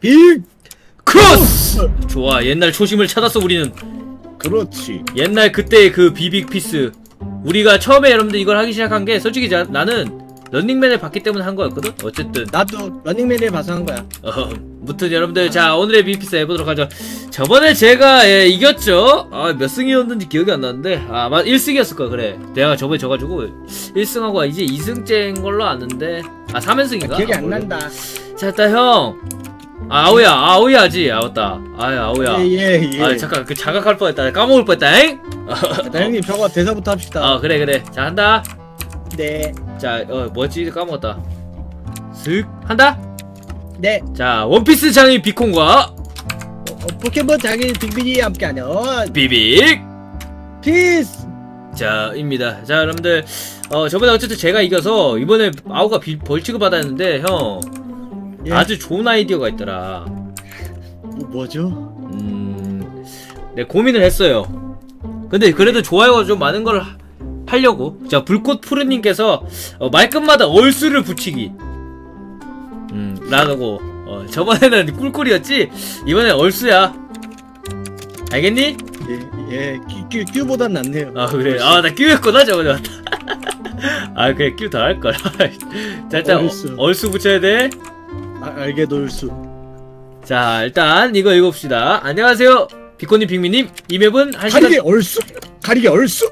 빅 크로스! 좋아 옛날 초심을 찾았어 우리는. 그렇지. 옛날 그때의 그 비빅 피스. 우리가 처음에 여러분들 이걸 하기 시작한 게 솔직히 자, 나는 런닝맨을 봤기 때문에 한 거였거든 어쨌든. 나도 러닝맨을 봐서 한 거야. 어, 무튼 여러분들 자 오늘의 비피스 해보도록 하죠. 저번에 제가 예, 이겼죠? 아 몇 승이었는지 기억이 안 나는데. 아마 1승이었을 거야 그래. 내가 저번에 져가지고 1승하고 이제 2승째인 걸로 아는데. 아 3연승인가? 기억이 안 난다. 자 일단 형 아, 아우야 아우야지. 아 맞다. 아야 아우야. 예예 예. 아 잠깐 그 자각할 뻔했다. 까먹을 뻔했다 잉? 자, 형님 저거 대사부터 합시다. 아 그래 그래. 자 한다. 네. 자어 뭐였지 까먹었다. 슥. 한다? 네. 자 원피스 장인 비콘과 어, 포켓몬 장인 빅빈이 함께하는 비빅. 피스. 자, 입니다. 자, 여러분들, 어, 저번에 어쨌든 제가 이겨서, 이번에 아우가 비, 벌칙을 받았는데, 형, 예. 아주 좋은 아이디어가 있더라. 뭐, 뭐죠? 음, 네, 고민을 했어요. 근데 그래도 좋아요가 좀 많은 걸 하- 하려고. 자, 불꽃 푸르님께서, 어, 말끝마다 얼수를 붙이기. 음, 라고. 어, 저번에는 꿀꿀이었지? 이번엔 얼수야. 알겠니? 예예 큐, 큐, 큐보단 낫네요 아 그래 아 나 끼우였구나 저번에 아 그래 끼우 더 할걸 자 일단. 얼수. 얼수 붙여야 돼자 아, 알게 놀수. 일단 이거 읽어봅시다. 안녕하세요. 비코님 빅미님 이 맵은 한 시간 가리게 얼쑤? 가리게 얼쑤?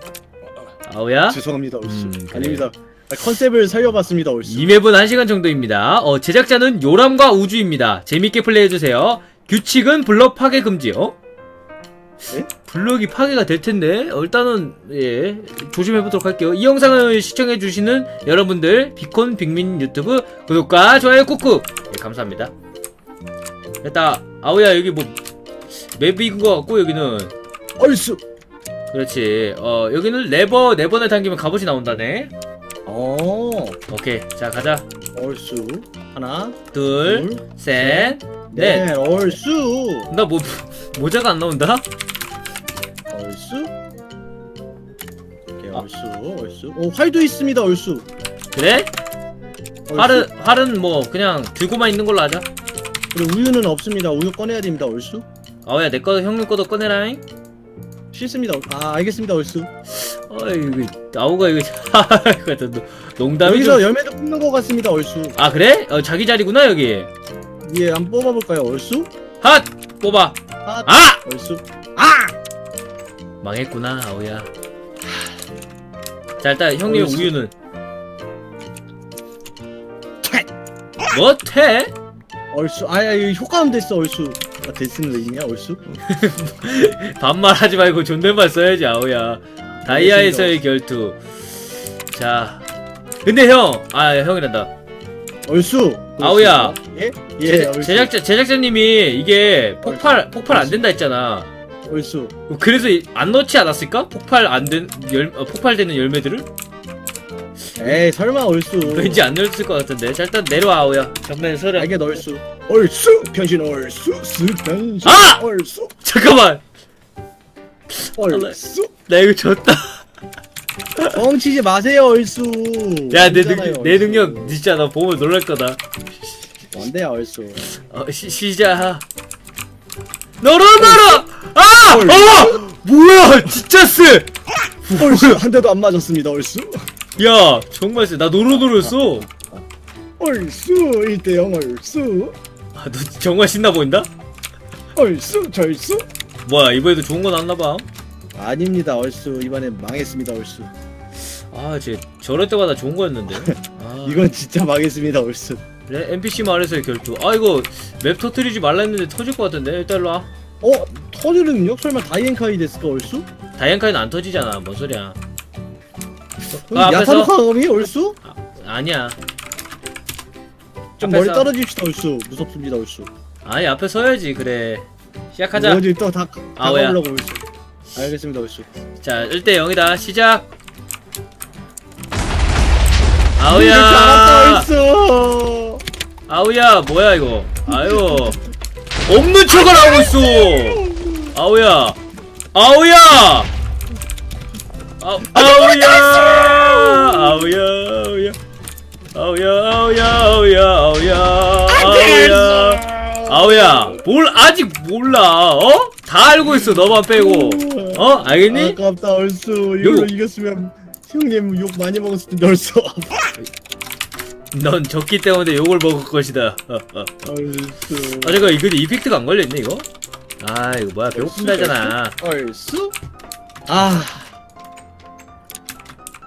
아우야? 죄송합니다 얼쑤. 음. 아닙니다. 아, 컨셉을 살려봤습니다 얼쑤. 이 맵은 한 시간 정도입니다. 어 제작자는 요람과 우주입니다. 재밌게 플레이해주세요. 규칙은 블럭 파괴 금지요. 예? 블럭이 파괴가 될 텐데 어, 일단은 예 조심해 보도록 할게요. 이 영상을 시청해 주시는 여러분들 비콘 빅민 유튜브 구독과 좋아요 꾹꾹! 예, 감사합니다. 됐다. 아우야 여기 뭐 맵인 것 같고 여기는. 얼쑤! 그렇지. 어 여기는 레버 네 번을 당기면 갑옷이 나온다네. 어. 오케이. 자 가자. 얼쑤. 하나 둘 셋, 네 넷. 얼쑤! 나 뭐, 모자가 안 나온다? 얼쑤 오케이 아. 얼쑤 얼쑤 오 활도 있습니다 얼쑤 그래? 얼쑤. 활은, 활은 뭐, 그냥 들고만 있는 걸로 하자. 그리고 우유는 없습니다 우유 꺼내야 됩니다 얼쑤 아우야, 내 거, 형님 거도 꺼내라잉? 싫습니다 아 알겠습니다 얼쑤 어이, 이거, 아우가 이거, 이거 또 농담이 여기서 좀... 열매도 뽑는 것 같습니다 얼쑤 아, 그래? 어, 자기 자리구나, 여기. 예 한번 뽑아볼까요 얼쑤 핫! 뽑아. 아 아! 얼쑤 아 망했구나, 아우야. 자, 일단 형님 얼쑤. 우유는. 퇴! 뭐? 퇴? 얼쑤 아야 효과음 됐어 얼쑤 아 됐으면 왜 있냐 얼쑤 반말하지 말고 존댓말 써야지, 아우야. 다이아에서의 결투. 자. 근데 형! 아, 형이란다. 얼쑤 아우야. 예? 예 제, 얼쑤 제작자, 제작자님이 이게 폭발, 폭발 안 된다 했잖아. 얼쑤 그래서 이- 안 넣지 않았을까? 폭발 안 된, 열, 어, 폭발되는 열매들을? 에이 설마 얼쑤 왠지 안 넣었을 것 같은데. 자, 일단 내려와, 아우야. 전면에 서려. 알게 얼쑤 얼쑤 변신 얼쑤 쓱 변신 아! 얼쑤 잠깐만! 얼쑤 나 이거 졌다. 뻥치지 마세요 얼쑤 야, 내, 진짜나요, 능, 내. 능력 진짜 나 보면 놀랄 거다. 뭔데요 얼쑤 어, 시, 시작. 너로, 너로! 아! 헐. 어! 뭐야! 진짜 쎄! 얼쑤 한 대도 안 맞았습니다 얼쑤 야, 정말 쎄. 나 노로노로였어. 얼쑤 1대0 얼쑤 아, 너 정말 신나 보인다? 얼쑤 절쑤 뭐야, 이번에도 좋은 거 나왔나봐. 아닙니다 얼쑤 이번엔 망했습니다 얼쑤 아, 쟤 저럴 때마다 좋은 거였는데. 아, 이건 진짜 망했습니다 얼쑤 그래? NPC 마을에서의 결투. 아, 이거 맵 터트리지 말라 했는데 터질 것 같은데. 일단 일로 와. 어? 터지는 능력 설마 다이앤카이 됐을까 얼쑤? 다이앤카이는 안 터지잖아. 뭔 소리야. 그럼 아, 앞에서? 야타노카감이 얼쑤? 아니야. 좀 앞에서. 멀리 떨어집시다 얼쑤 무섭습니다 얼쑤 아니, 앞에 서야지. 그래. 시작하자. 어디 또다 아오야. 다가오려고 얼쑤 알겠습니다 얼쑤 자, 1대 0이다. 시작. 알았다 아우야. 아우야, 뭐야 이거? 아유. 없는 척을 하고 있어. 아우야. 아우야. 아, 아우야. 아우야. 아우야. 아우야. 아우야. 아우야. 아우야. 아우야. 아우야 뭘 아직 몰라 어? 다 알고 있어 너만 빼고 어? 알겠니? 아깝다 얼쑤 이걸로 요. 이겼으면 형님 욕 많이 먹었을 텐데 얼쑤 넌 졌기 때문에 욕을 먹을 것이다. 얼쑤 아 잠깐 이거 이펙트가 안 걸려있네 이거? 아 이거 뭐야 배고픈다 했잖아. 얼쑤 아.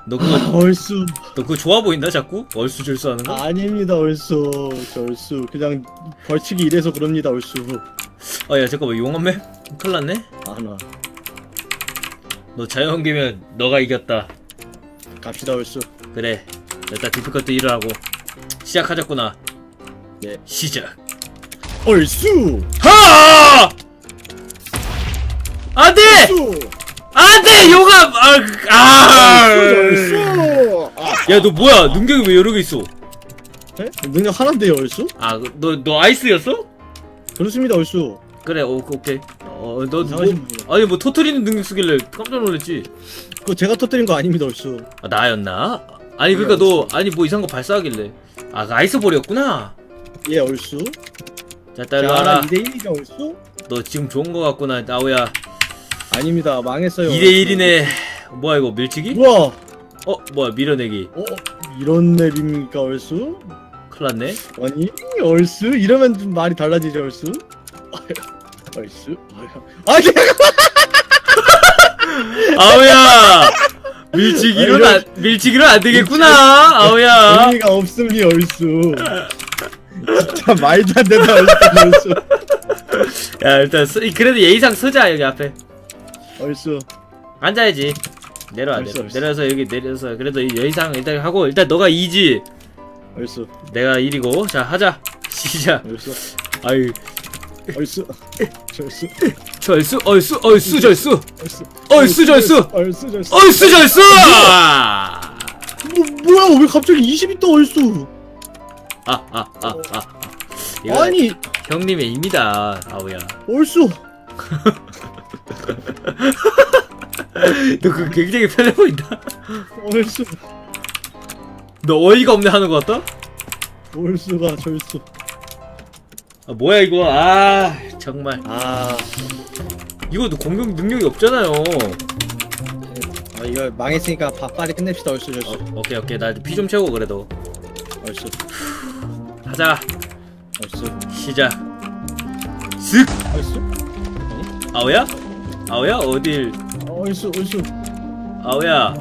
너 그거 아, 얼쑤. 너 그거 좋아 보인다 자꾸? 얼쑤절쑤 하는 거? 아닙니다 얼쑤. 저 얼쑤. 그냥 벌칙이 이래서 그럽니다 얼쑤. 아야 잠깐만. 용암맨? 큰일 났네? 아나. 너 자연계면 너가 이겼다. 갑시다 얼쑤. 그래. 일단 디피커트 일을 하고 시작하자꾸나 네. 시작 얼쑤 하! 안돼! 안돼! 용암! 아! 아! 얼쑤 아, 야너 뭐야 능력이 왜 여러 개 있어 네? 능력 하나인데요 얼쑤? 아너너 너 아이스였어? 그렇습니다 얼쑤 그래 오, 오케이 어너 뭐, 아니 뭐 터트리는 능력 쓰길래 깜짝 놀랐지 그거 제가 터뜨린 거 아닙니다 얼쑤 아 나였나? 아니 그니까 너 아니 뭐 이상한 거 발사하길래 아그 아이스볼이었구나 예 얼쑤 자 일단 일로 와라 2대1이죠 얼쑤? 너 지금 좋은 거 같구나 나오야 아닙니다 망했어요 2대1이네 뭐야 이거 밀치기? 우와 어 뭐야 밀어내기 어? 이런 맵입니까 얼쑤? 큰일났네 아니 얼쑤? 이러면 좀 말이 달라지죠 얼쑤? 얼쑤? 아니 아우야 밀치기로는 안, 밀치기로 안 되겠구나 아우야. 의미가 없음이 얼쑤. 진짜 말도 안 된다 얼쑤 야 일단 쓰, 그래도 예의상 서자 여기 앞에. 얼쑤. 앉아야지. 내려와 내려, 알았어. 내려서 여기 내려서 그래도 이 예의상 일단 하고 일단 너가 2지. 얼쑤. 내가 1이고 자 하자. 시작. 얼쑤. 아유 얼쑤. 절쑤. 절수 얼수 얼수 절수 얼쑤. 얼쑤 절수 얼쑤 절쑤. 얼수 절수 뭐, 뭐야? 왜 갑자기 20이 떠 얼쑤? 아아아아. 아, 아. 이거 아니. 형님의 입니다 아우야. 얼쑤. 너 그거 굉장히 편해 보인다. 얼쑤. 너 어이가 없네 하는 거 같다? 얼쑤가 절쑤 아 뭐야 이거? 아 정말. 아. 이거 너 공격 능력이 없잖아요. 아, 이거 망했으니까 바, 빨리 끝냅시다 얼쑤 절쑤. 어, 오케이 오케이. 나 피 좀 채우고 그래도. 얼쑤. 하자. 얼쑤. 시작. 슥! 얼쑤? 아우야? 아우야? 어딜? 얼쑤 얼쑤. 아우야.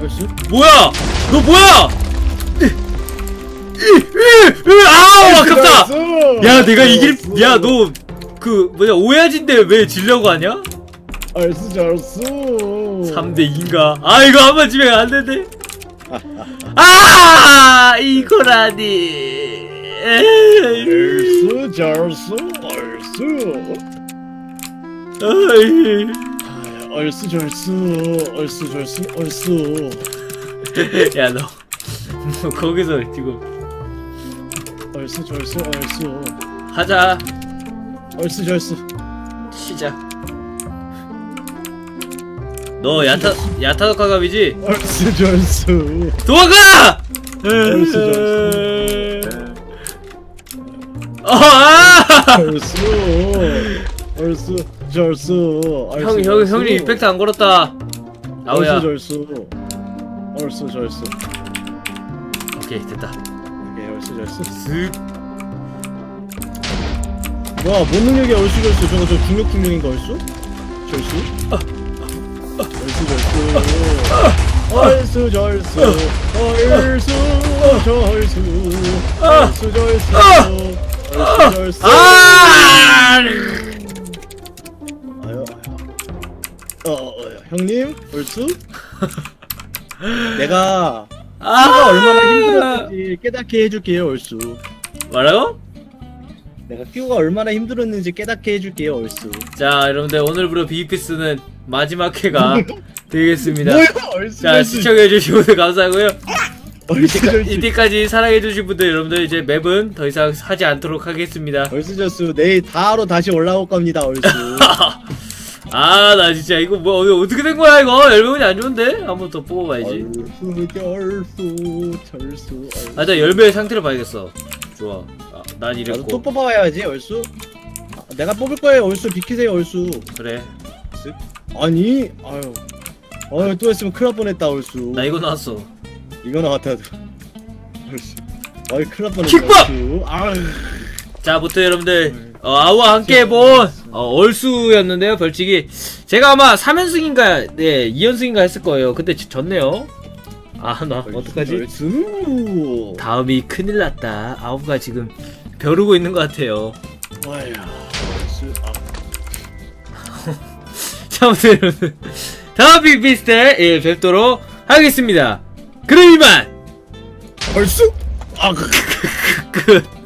얼쑤? 뭐야? 너 뭐야 아우 아깝다 야 내가 이길 야너그 뭐냐 오야진데 왜 질려고 하냐? 얼쑤 절쑤 3대 2인가? 아 이거 한번 집에 안 되는데 아 이거라니 에이, 얼쑤 절쑤 얼쑤 아이. 얼쑤 절쑤 얼쑤 절쑤 얼쑤 야, 너, 뭐, 거기서 지금, 얼쑤 절쑤 얼쑤 하자. 얼쑤 절쑤 시작. 너, 야타, 야타도카갑이지? 얼쑤 절쑤 도망가! 얼쑤 아! 얼쑤 얼쑤 절쑤 형, 형, 형님 임팩트 안 걸었다. 아우야. 얼쑤 절쑤 얼쑤 절쑤 오케이, 됐다. 얼쑤 절쑤 쓱. 뭐야 뭔 능력이야 얼쑤 절쑤 저거 저 중력 중력인가 얼쑤? 절쑤? 얼쑤 절쑤 얼쑤 절쑤 얼쑤 절쑤 얼쑤 절쑤 얼쑤 아! 아유 아유 어, 어 형님 얼쑤? 내가 아! 얼마나 힘들었는지 깨닫게 해줄게요 얼쑤 뭐라고? 내가 큐가 얼마나 힘들었는지 깨닫게 해줄게요 얼쑤 자, 여러분들, 오늘부로 비피스는 마지막 회가 되겠습니다. 뭐야 얼쑤 자, 시청해주신 분들 감사하고요. 이때까지 사랑해주신 분들 여러분들 이제 맵은 더 이상 하지 않도록 하겠습니다. 얼쑤 절쑤 내일 다하러 다시 올라올 겁니다 얼쑤 아, 나 진짜 이거 뭐 어, 어떻게 된 거야 이거? 열매운이 안 좋은데? 한 번 더 뽑아봐야지. 얼쑤 절쑤 절쑤 아, 나 열매의 상태를 봐야겠어. 좋아. 아, 난 나도 이랬고. 또 뽑아야지 얼쑤 아, 내가 뽑을 거예요 얼쑤 비키세요 얼쑤 그래. 아니 아유 아유 또 했으면 큰일 날 뻔했다 얼쑤 나 이거 나왔어. 이거 나왔다 얼쑤 아이 큰일 날 뻔했다 킥박! 아유 자, 부터 여러분들 어, 아우와 함께 해본 어, 얼수였는데요. 벌칙이 제가 아마 3연승인가 네 2연승인가 했을 거예요. 근데 지- 졌네요. 아, 나 어떡하지? 다음이 큰일 났다. 아우가 지금 벼르고 있는 것 같아요. 아 자, 아무튼 여러분 다음 빅비스트 예, 뵙도록 하겠습니다. 그럼 이만 얼쑤 아 끝.